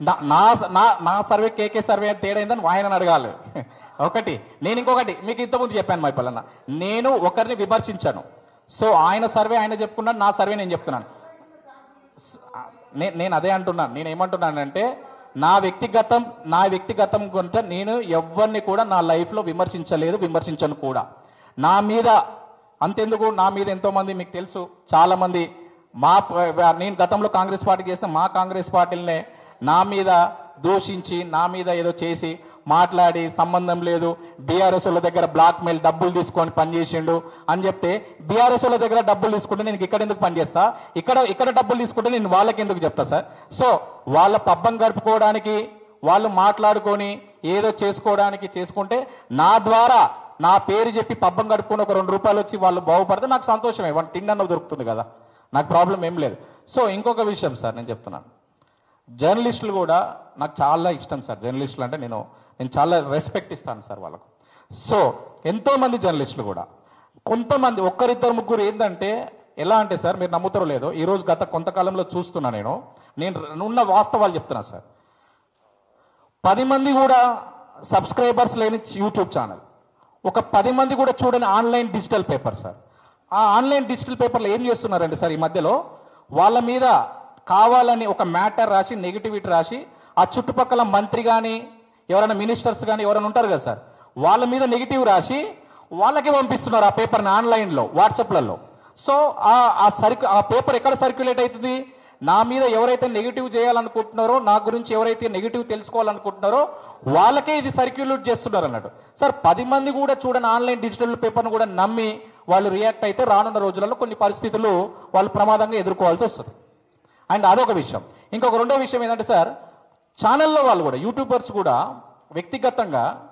నా- నా నా నా సర్వే కేకే సర్వే తేడా ఏందని ఆయన అడగాలి. ఒకటి నేను ఇంకొకటి మీకు ఇంతకుముందు చెప్పాను మైపల్లన్న నేను ఒకరిని విమర్శించాను. సో ఆయన సర్వే ఆయన చెప్పుకున్నాను నా సర్వే నేను చెప్తున్నాను. నేను అదే అంటున్నాను. నేను ఏమంటున్నానంటే నా వ్యక్తిగతం నా వ్యక్తిగతం కొంత నేను ఎవరిని కూడా నా లైఫ్లో విమర్శించలేదు విమర్శించను కూడా. నా మీద అంతెందుకు? నా మీద ఎంతోమంది మీకు తెలుసు. చాలామంది మా నేను గతంలో కాంగ్రెస్ పార్టీ చేసిన మా కాంగ్రెస్ పార్టీలనే నా మీద దూషించి నా మీద ఏదో చేసి మాట్లాడి సంబంధం లేదు. బీఆర్ఎస్ల దగ్గర బ్లాక్ మెయిల్ డబ్బులు తీసుకొని పనిచేసిండు అని చెప్తే బీఆర్ఎస్ల దగ్గర డబ్బులు తీసుకుంటే నేను ఇక్కడ ఎందుకు పనిచేస్తా? ఇక్కడ ఇక్కడ డబ్బులు తీసుకుంటే నేను వాళ్ళకి ఎందుకు చెప్తా సార్? సో వాళ్ళ పబ్బం గడుపుకోవడానికి వాళ్ళు మాట్లాడుకొని ఏదో చేసుకోవడానికి చేసుకుంటే నా ద్వారా నా పేరు చెప్పి పబ్బం గడుపుకొని ఒక రెండు రూపాయలు వచ్చి వాళ్ళు బాగుపడితే నాకు సంతోషమే. వాళ్ళు తిన్న దొరుకుతుంది కదా. నాకు ప్రాబ్లం ఏం లేదు. సో ఇంకొక విషయం సార్ నేను చెప్తున్నాను. జర్నలిస్టులు కూడా నాకు చాలా ఇష్టం సార్. జర్నలిస్టులు అంటే నేను నేను చాలా రెస్పెక్ట్ ఇస్తాను సార్ వాళ్ళకు. సో ఎంతోమంది జర్నలిస్టులు కూడా. కొంతమంది ఒక్కరిద్దరు ముగ్గురు ఏంటంటే ఎలా అంటే సార్ మీరు నమ్ముతారో లేదో ఈరోజు గత కొంతకాలంలో చూస్తున్నా నేను నేను ఉన్న వాస్తవాలు చెప్తున్నా సార్. పది మంది కూడా సబ్స్క్రైబర్స్ లేని యూట్యూబ్ ఛానల్ ఒక పది మంది కూడా చూడని ఆన్లైన్ డిజిటల్ పేపర్ సార్. ఆ ఆన్లైన్ డిజిటల్ పేపర్లో ఏం చేస్తున్నారండి సార్ ఈ మధ్యలో వాళ్ళ మీద కావాలని ఒక మ్యాటర్ రాసి నెగిటివిటీ రాసి ఆ చుట్టుపక్కల మంత్రి కానీ ఎవరైనా మినిస్టర్స్ కానీ ఎవరైనా ఉంటారు కదా సార్ వాళ్ళ మీద నెగిటివ్ రాసి వాళ్ళకే పంపిస్తున్నారు ఆ పేపర్ని ఆన్లైన్లో వాట్సాప్లలో. సో ఆ ఆ సర్క్యు ఆ పేపర్ ఎక్కడ సర్క్యులేట్ అవుతుంది? నా మీద ఎవరైతే నెగిటివ్ చేయాలనుకుంటున్నారో నా గురించి ఎవరైతే నెగిటివ్ తెలుసుకోవాలనుకుంటున్నారో వాళ్ళకే ఇది సర్క్యులేట్ చేస్తున్నారు అన్నట్టు. సార్ పది మంది కూడా చూడని ఆన్లైన్ డిజిటల్ పేపర్ను కూడా నమ్మి వాళ్ళు రియాక్ట్ అయితే రానున్న రోజులలో కొన్ని పరిస్థితులు వాళ్ళు ప్రమాదంగా ఎదుర్కోవాల్సి వస్తుంది. అండ్ అదొక విషయం. ఇంకొక రెండో విషయం ఏంటంటే సార్ ఛానల్లో వాళ్ళు కూడా యూట్యూబర్స్ కూడా వ్యక్తిగతంగా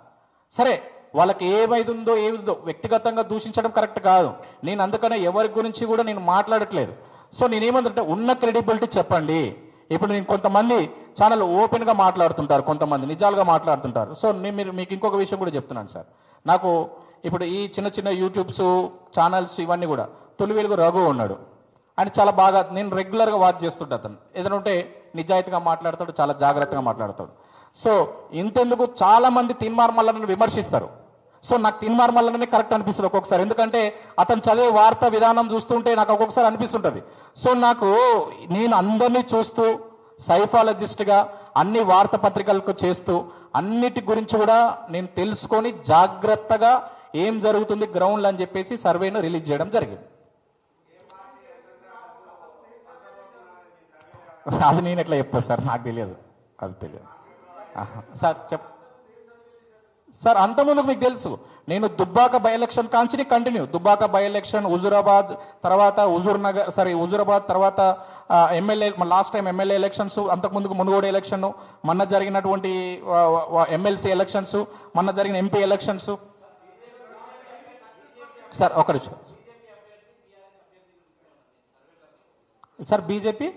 సరే వాళ్ళకి ఏమైందో ఏమిందో వ్యక్తిగతంగా దూషించడం కరెక్ట్ కాదు. నేను అందుకనే ఎవరి గురించి కూడా నేను మాట్లాడట్లేదు. సో నేనేమంటే ఉన్న క్రెడిబిలిటీ చెప్పండి. ఇప్పుడు నేను కొంతమంది ఛానల్ ఓపెన్గా మాట్లాడుతుంటారు కొంతమంది నిజాలుగా మాట్లాడుతుంటారు. సో నేను మీరు మీకు ఇంకొక విషయం కూడా చెప్తున్నాను సార్. నాకు ఇప్పుడు ఈ చిన్న చిన్న యూట్యూబ్స్ ఛానల్స్ ఇవన్నీ కూడా తొలి వెలుగు రఘు ఉన్నాడు. అని చాలా బాగా నేను రెగ్యులర్గా వాచ్ చేస్తుంటా అతను. ఏదైనా ఉంటే నిజాయితీగా మాట్లాడతాడు చాలా జాగ్రత్తగా మాట్లాడతాడు. సో ఇంతెందుకు చాలా మంది తిన్మార్ విమర్శిస్తారు. సో నాకు తిన్మార్మల్లనే కరెక్ట్ అనిపిస్తుంది ఒక్కొక్కసారి. ఎందుకంటే అతను చదివే వార్త విధానం చూస్తుంటే నాకు ఒక్కొక్కసారి అనిపిస్తుంటుంది. సో నాకు నేను అందరినీ చూస్తూ సైఫాలజిస్ట్గా అన్ని వార్తాపత్రికలకు చేస్తూ అన్నిటి గురించి కూడా నేను తెలుసుకొని జాగ్రత్తగా ఏం జరుగుతుంది గ్రౌండ్లో అని చెప్పేసి సర్వేను రిలీజ్ చేయడం జరిగింది. అది నేను ఎట్లా చెప్తాను సార్? నాకు తెలియదు. అది తెలియదు. సార్ చెప్. సార్ అంతకుముందు మీకు తెలుసు. నేను Dubbaka by election కాంచిని continue Dubbaka by election Huzurabad తర్వాత హుజూర్ నగర్ సారీ హుజురాబాద్ తర్వాత MLA last time MLA elections అంతకుముందుకు Munugode election మొన్న జరిగినటువంటి ఎమ్మెల్సీ ఎలక్షన్స్ మొన్న జరిగిన ఎంపీ ఎలక్షన్స్ సార్ ఒకటి సార్ బీజేపీ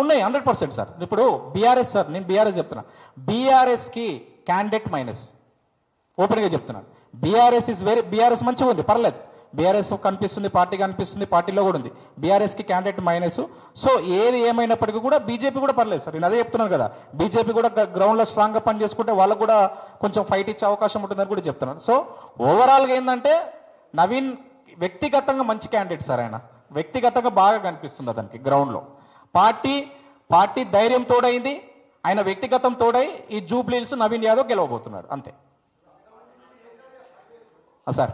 ఉన్నాయి హండ్రెడ్ పర్సెంట్ సార్. ఇప్పుడు బీఆర్ఎస్ సార్ నేను బీఆర్ఎస్ చెప్తున్నా. బీఆర్ఎస్కి క్యాండిడేట్ మైనస్ ఓపెన్గా చెప్తున్నాను బీఆర్ఎస్ ఇస్ వెరీ బీఆర్ఎస్ మంచిగా ఉంది పర్లేదు. బీఆర్ఎస్ కనిపిస్తుంది పార్టీ కనిపిస్తుంది పార్టీలో కూడా ఉంది. బీఆర్ఎస్కి క్యాండిడేట్ మైనస్ సో ఏది ఏమైనప్పటికీ కూడా బీజేపీ కూడా పర్లేదు సార్. నేను అదే చెప్తున్నాను కదా. బీజేపీ కూడా గ్రౌండ్లో స్ట్రాంగ్గా పనిచేసుకుంటే పని చేసుకుంటే వాళ్ళకు కూడా కొంచెం ఫైట్ ఇచ్చే అవకాశం ఉంటుందని కూడా చెప్తున్నాను. సో ఓవరాల్గా ఏంటంటే నవీన్ వ్యక్తిగతంగా మంచి క్యాండిడేట్ సార్ ఆయన. వ్యక్తిగతంగా బాగా కనిపిస్తుంది అతనికి గ్రౌండ్లో పార్టీ పార్టీ ధైర్యం తోడైంది. ఆయన వ్యక్తిగతం తోడై ఈ జూబ్లీల్స్ నవీన్ యాదవ్ గెలవబోతున్నారు. అంతే. సార్.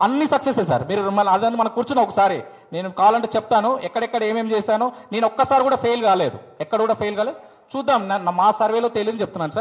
అన్ని సక్సెస్ సార్. మీరు మళ్ళీ అదని మనం కూర్చుని ఒకసారి. నేను కావాలంటే చెప్తాను. ఎక్కడెక్కడ ఏమేమి చేశాను. నేను ఒక్కసారి కూడా ఫెయిల్ కాలేదు. ఎక్కడ కూడా ఫెయిల్ కాలేదు. చూద్దాం. మా సర్వేలో తేలింది చెప్తున్నాను సార్.